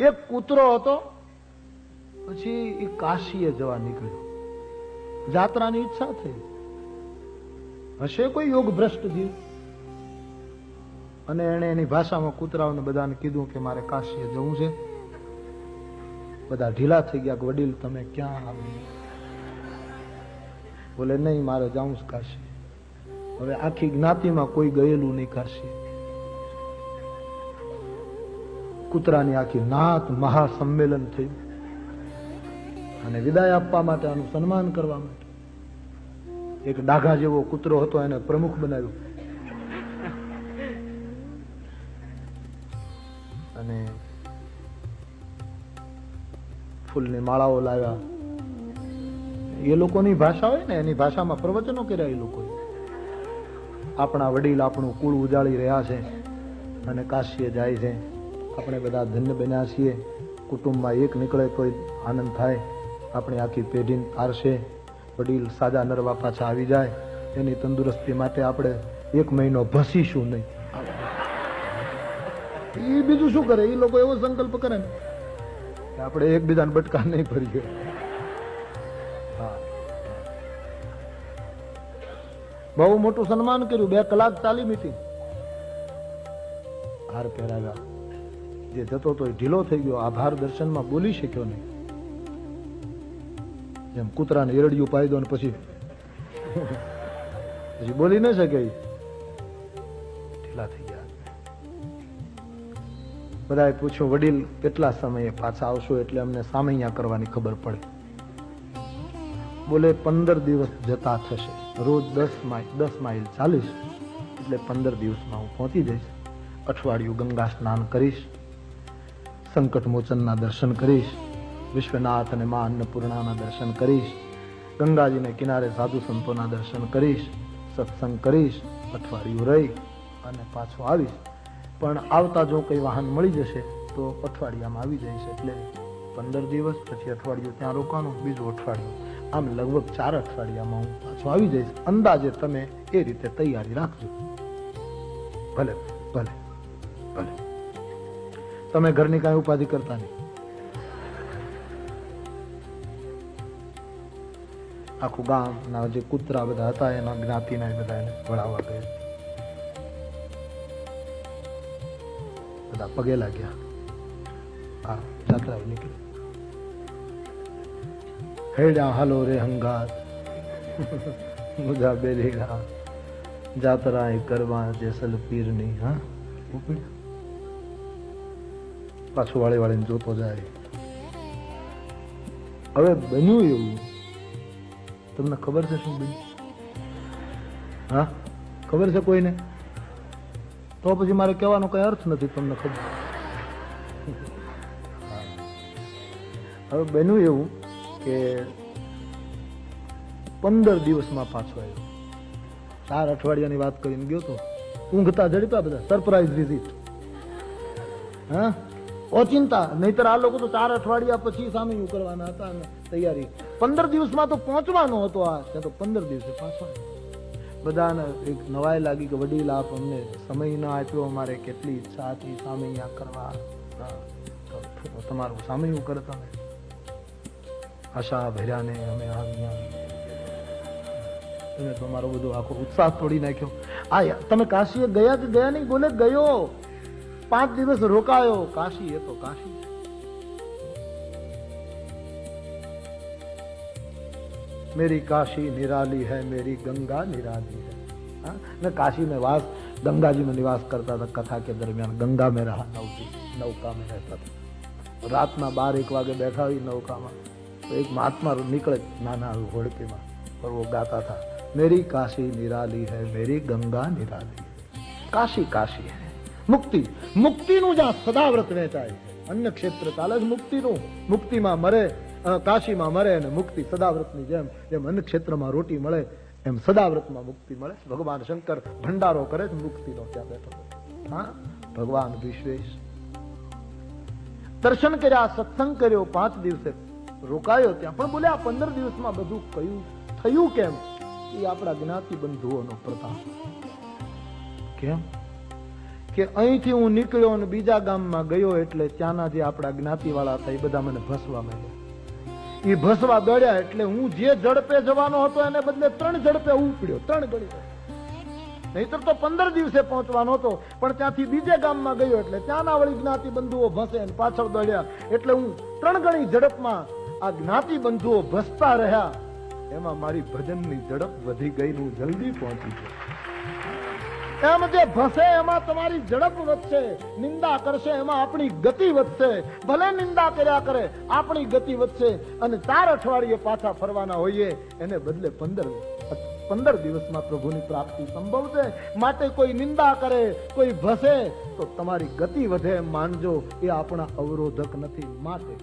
એક કૂતરો હતો, પછી એ કાશીએ જવા નીકળ્યો. જાત્રાની ઈચ્છા થઈ. હશે કોઈ યોગ ભ્રષ્ટ જીવ? અને એણે એની ભાષામાં કૂતરાઓને બધાને કીધું કે મારે કાશીએ જવું છે. બધા ઢીલા થઈ ગયા કે, વડીલ, તમે ક્યાં આવી? બોલે, નહીં, મારે જાઉં છે કાશી હવે આખી જ્ઞાતિમાં કોઈ ગયેલું નહીં કાશી કૂતરાની આખી નાત મહાસંમેલન થયું અને વિદાય આપવા માટે આનું સન્માન કરવા માટે એક ડાઘા જેવો કૂતરો હતો એને પ્રમુખ બનાવ્યો. અને ફૂલની માળાઓ લાવ્યા. એ લોકોની ભાષા હોય ને, એની ભાષામાં પ્રવચનો કર્યા એ લોકોએ. આપણા વડીલ આપણું કુળ ઉજાળી રહ્યા છે અને કાશીએ જાય છે. આપણે બધા ધન્ય બન્યા છીએ. કુટુંબમાં એક નીકળે કોઈ આનંદ થાય. આપણી આખી પેઢી તારશે વડીલ સાજા નરવા પાછા આવી જાય. એની તંદુરસ્તી માટે આપણે એક મહિનો ભસીશું નહીં. એ બીજું શું કરે? એ લોકો એવો સંકલ્પ કરે ને આપણે એકબીજાને બટકા નહીં ભરીએ. હા. બહુ મોટું સન્માન કર્યું. બે કલાક તાલીમ હતી હાર પહેરાવ્યા. જે જતો તો એ ઢીલો થઈ ગયો, આભાર દર્શનમાં બોલી શક્યો નહીં. જેમ કૂતરાને એરડિયું પાઈ દો ને પછી પછી બોલી ન શકે. ઢીલા થઈ ગયા. બધાએ પૂછ્યું, વડીલ, કેટલા સમયે પાછા આવશો એટલે અમને સામૈયા કરવાની ખબર પડે? બોલે, પંદર દિવસ જતા થશે. રોજ દસ માઇલ દસ માઇલ ચાલીશ. એટલે પંદર દિવસમાં હું પહોંચી જઈશ. અઠવાડિયું ગંગા સ્નાન કરીશ. સંકટ મોચનના દર્શન કરીશ. વિશ્વનાથ અને મા અન્નપૂર્ણાના દર્શન કરીશ. ગંગાજીને કિનારે સાધુ સંતોના દર્શન કરીશ. સત્સંગ કરીશ. અઠવાડિયું રહી અને પાછો આવીશ. પણ આવતા જો કંઈ વાહન મળી જશે, તો અઠવાડિયામાં આવી જઈશ એટલે પંદર દિવસ પછી અઠવાડિયું ત્યાં રોકાણું, બીજું અઠવાડિયું. આમ લગભગ ચાર અઠવાડિયામાં હું પાછો આવી જઈશ. અંદાજે તમે એ રીતે તૈયારી રાખજો. ભલે ભલે ભલે. તમે ઘરની કાંઈ ઉપાધિ કરતા નહીં. આખું ગામ ના જે કૂતરા બધા હતા, એના જ્ઞાતિના બધા એને વળાવવા ગયા. બધા પગે લાગ્યા. હા જાત્રા નીકળી. હેડા હાલો રે હંગાત. મુજા બેરેડા જાત્રા કરવા જેસલ પીરની, હા? ઉપડ્યા. પાછું વાળી વાળીને જોતો જાય. હવે બન્યું એવું. તમને ખબર છે શું બન્યું? હા? ખબર છે કોઈને? તો પછી મારે કહેવાનો કઈ અર્થ નથી તમને ખબર. હવે બન્યું એવું કે પંદર દિવસમાં પાછો આવ્યો. ચાર અઠવાડિયાની વાત કરીને ગયો તો ઊંઘતા ઝડપ્યા બધા. સરપ્રાઈઝ વિઝિટ હા? ઓચિંતા. નહીતર આ લોકો તો ચાર અઠવાડિયા પછી સામે કરવાના હતા અને તૈયારી. પંદર દિવસમાં તો પહોંચવાનો હતો આ. ત્યાં તો પંદર દિવસે પાછો બધાને એક નવાઈ લાગી કે વડીલ, આપ અમને સમય ના આપ્યો, અમારે કેટલી ઈચ્છા હતી અહીંયા કરવા. તમારું તમારું સામૈયું કરતા આશા ભર્યાને અમે આવ્યા તમે તમારો બધો આખો ઉત્સાહ તોડી નાખ્યો. આ યા- તમે કાશીએ ગયા કે ગયા નહીં? બોલે ગયો? પાંચ દિવસ રોકાયો કાશી એ તો કાશી છે. मेरी काशी निराली है मेरी गंगा निराली है हाँ? मैं काशी में वास गंगा जी में निवास करता था कथा के दरमियान गंगा में रहा नौकी नौका में रहता था રાતના બાર એક વાગે બેઠા હોય નૌકામાં તો એક મહાત્મા નીકળે નાના હોડકીમાં और वो गाता था मेरी काशी निराली है मेरी गंगा निराली है કાશી કાશી હે મુક્તિ. મુક્તિનું જ્યાં સદાવ્રત વહેંચાય. છે અન્ય ક્ષેત્ર ચાલે છે મુક્તિનું. મુક્તિમાં મરે કાશીમાં મરે અને મુક્તિ સદાવ્રતની જેમ જેમ અન્ય ક્ષેત્રમાં રોટી મળે, એમ સદાવ્રતમાં મુક્તિ મળે. ભગવાન શંકર ભંડારો કરે છે મુક્તિનો ત્યાં બેઠો. હા? ભગવાન વિશ્વેશ. દર્શન કર્યા, સત્સંગ કર્યો, પાંચ દિવસે રોકાયો ત્યાં. પણ બોલે આ પંદર દિવસમાં બધું કયું, થયું કેમ? એ આપણા જ્ઞાતિ બંધુઓનો પ્રતાપ. કેમ? કે અહીંથી હું નીકળ્યો અને બીજા ગામમાં ગયો એટલે ત્યાંના જે આપણા જ્ઞાતિવાળા હતા, એ બધા મને ભસવા માંડ્યા. એ ભસવા દોડ્યા એટલે હું જે ઝડપે જવાનો હતો એને બદલે ત્રણ ઝડપે ઉપડ્યો, ત્રણ ગળી નહીતર તો પંદર દિવસે પહોંચવાનો હતો, પણ ત્યાંથી બીજે ગામમાં ગયો એટલે ત્યાંના વળી જ્ઞાતિ બંધુઓ ભસે અને પાછળ દોડ્યા. એટલે હું ત્રણ ગણી ઝડપમાં આ જ્ઞાતિ બંધુઓ ભસતા રહ્યા. એમાં મારી ભજનની ઝડપ વધી ગઈ હું જલ્દી પહોંચી ગયો. એમ જે ભસે એમાં તમારી ઝડપ વધશે, નિંદા કરશે એમાં આપણી ગતિ વધશે. ભલે નિંદા કર્યા કરે, આપણી ગતિ વધશે અને ચાર અઠવાડિયે પાછા ફરવાના હોઈએ, એને બદલે પંદર પંદર દિવસમાં પ્રભુની પ્રાપ્તિ સંભવ છે માટે કોઈ નિંદા કરે, કોઈ ભસે, તો તમારી ગતિ વધે માનજો, એ આપણા અવરોધક નથી, માટે